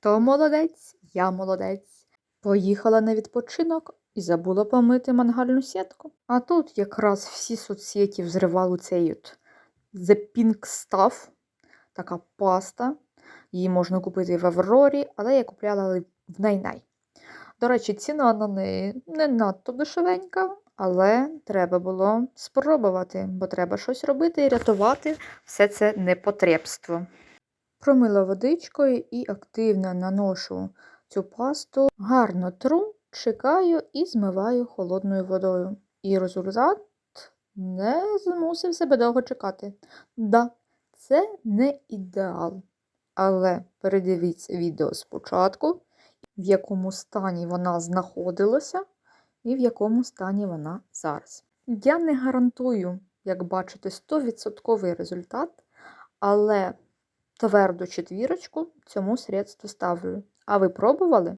Хто молодець? Я молодець. Поїхала на відпочинок і забула помити мангальну сітку. А тут якраз всі соцсеті взривали цей от The Pink Stuff, така паста. Її можна купити в Аврорі, але я купляла в Найнай. До речі, ціна на неї не надто дешевенька, але треба було спробувати, бо треба щось робити і рятувати все це непотребство. Промила водичкою і активно наношу цю пасту, гарно тру, чекаю і змиваю холодною водою. І результат не змусив себе довго чекати. Да, це не ідеал. Але передивіться відео спочатку, в якому стані вона знаходилася і в якому стані вона зараз. Я не гарантую, як бачите, 100% результат, але тверду четвірочку цьому средству ставлю. А ви пробували?